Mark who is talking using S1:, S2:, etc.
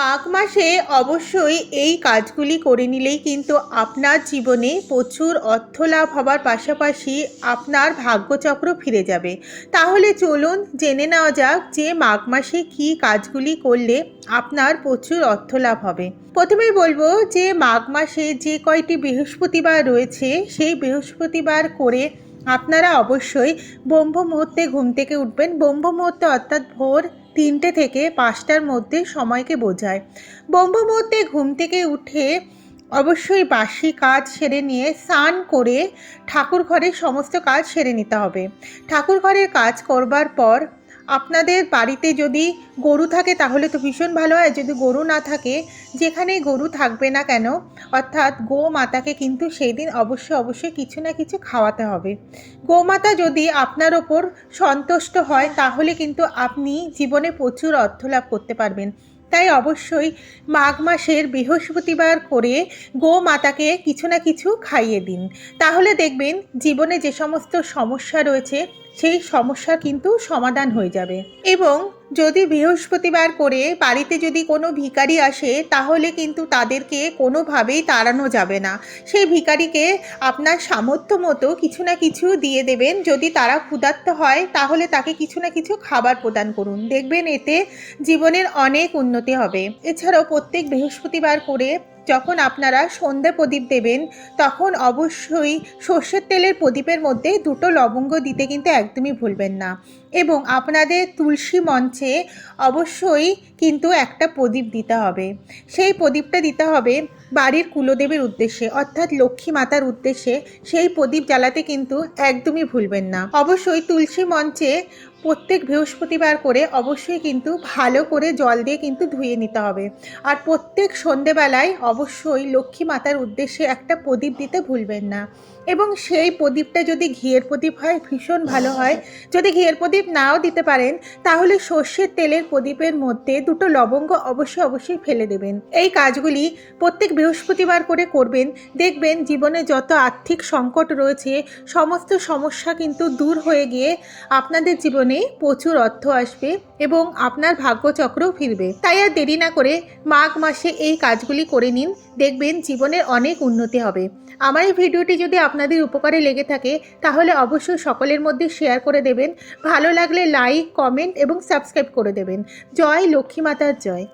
S1: মাঘ মাসে অবশ্যই এই কাজগুলি করে নিলেই কিন্তু আপনার জীবনে প্রচুর অর্থ লাভ হবার পাশাপাশি আপনার ভাগ্যচক্র ফিরে যাবে। তাহলে চলুন জেনে নেওয়া যাক যে মাঘ মাসে কী কাজগুলি করলে আপনার প্রচুর অর্থ লাভ হবে। প্রথমেই বলব যে মাঘ মাসে যে কয়টি বৃহস্পতিবার রয়েছে, সেই বৃহস্পতিবার করে আপনারা অবশ্যই ব্রহ্ম মুহূর্তে ঘুম থেকে উঠবেন। ব্রহ্ম মুহূর্তে অর্থাৎ ভোর তিনটে থেকে পাঁচটার মধ্যে সময়কে বোঝায়। ব্রহ্ম মুহূর্তে ঘুম থেকে উঠে অবশ্যই বাসি কাজ সেরে নিয়ে স্নান করে ঠাকুর ঘরের সমস্ত কাজ সেরে নিতে হবে। ঠাকুর ঘরের কাজ করবার পর আপনাদের বাড়িতে যদি গরু থাকে তাহলে তো ভীষণ ভালো হয়। যদি গরু না থাকে, যেখানেই গরু থাকবে না কেন অর্থাৎ গো মাতাকে কিন্তু সেই দিন অবশ্যই অবশ্যই কিছু না কিছু খাওয়াতে হবে। গোমাতা যদি আপনার ওপর সন্তুষ্ট হয়, তাহলে কিন্তু আপনি জীবনে প্রচুর অর্থ লাভ করতে পারবেন। তাই অবশ্যই মাঘ মাসের বৃহস্পতিবার করে গো মাতাকে কিছু না কিছু খাইয়ে দিন। তাহলে দেখবেন জীবনে যে সমস্ত সমস্যা রয়েছে সেই সমস্যা কিন্তু সমাধান হয়ে যাবে। এবং যদি বৃহস্পতিবার করে বাড়িতে যদি কোনো ভিখারি আসে, তাহলে কিন্তু তাদেরকে কোনোভাবেই তাড়ানো যাবে না। সেই ভিখারিকে আপনার সামর্থ্য মতো কিছু না কিছু দিয়ে দেবেন। যদি তারা ক্ষুধার্ত হয়, তাহলে তাকে কিছু না কিছু খাবার প্রদান করুন। দেখবেন এতে জীবনের অনেক উন্নতি হবে। এছাড়াও প্রত্যেক বৃহস্পতিবার করে যখন আপনারা সন্ধে প্রদীপ দেবেন, তখন অবশ্যই সর্ষের তেলের প্রদীপের মধ্যে দুটো লবঙ্গ দিতে কিন্তু একদমই ভুলবেন না। এবং আপনাদের তুলসী মঞ্চে অবশ্যই কিন্তু একটা প্রদীপ দিতে হবে। সেই প্রদীপটা দিতে হবে বাড়ির কুলদেবের উদ্দেশ্যে, অর্থাৎ লক্ষ্মী মাতার উদ্দেশ্যে। সেই প্রদীপ জ্বালাতে কিন্তু একদমই ভুলবেন না। অবশ্যই তুলসী মঞ্চে প্রত্যেক বৃহস্পতিবার করে অবশ্যই কিন্তু ভালো করে জল দিয়ে কিন্তু ধুয়ে নিতে হবে। আর প্রত্যেক সন্ধেবেলায় অবশ্যই লক্ষ্মী মাতার উদ্দেশ্যে একটা প্রদীপ দিতে ভুলবেন না। এবং সেই প্রদীপটা যদি ঘিয়ের প্রদীপ হয়, ভীষণ ভালো হয়। যদি ঘিয়ের প্রদীপ নাও দিতে পারেন, তাহলে সর্ষের তেলের প্রদীপের মধ্যে দুটো লবঙ্গ অবশ্যই অবশ্যই ফেলে দেবেন। এই কাজগুলি প্রত্যেক বৃহস্পতিবার করে করবেন। দেখবেন জীবনে যত আর্থিক সংকট রয়েছে, সমস্ত সমস্যা কিন্তু দূর হয়ে গিয়ে আপনাদের জীবনে প্রচুর অর্থ আসবে এবং আপনার ভাগ্যচক্রও ফিরবে। তাই আর দেরি না করে মাঘ মাসে এই কাজগুলি করে নিন, দেখবেন জীবনের অনেক উন্নতি হবে। আমার এই ভিডিওটি যদি আপনাদের উপকারে লেগে থাকে, তাহলে অবশ্যই সকলের মধ্যে শেয়ার করে দেবেন। ভালো লাগলে লাইক কমেন্ট এবং সাবস্ক্রাইব করে দেবেন। জয় লক্ষ্মী মাতার জয়।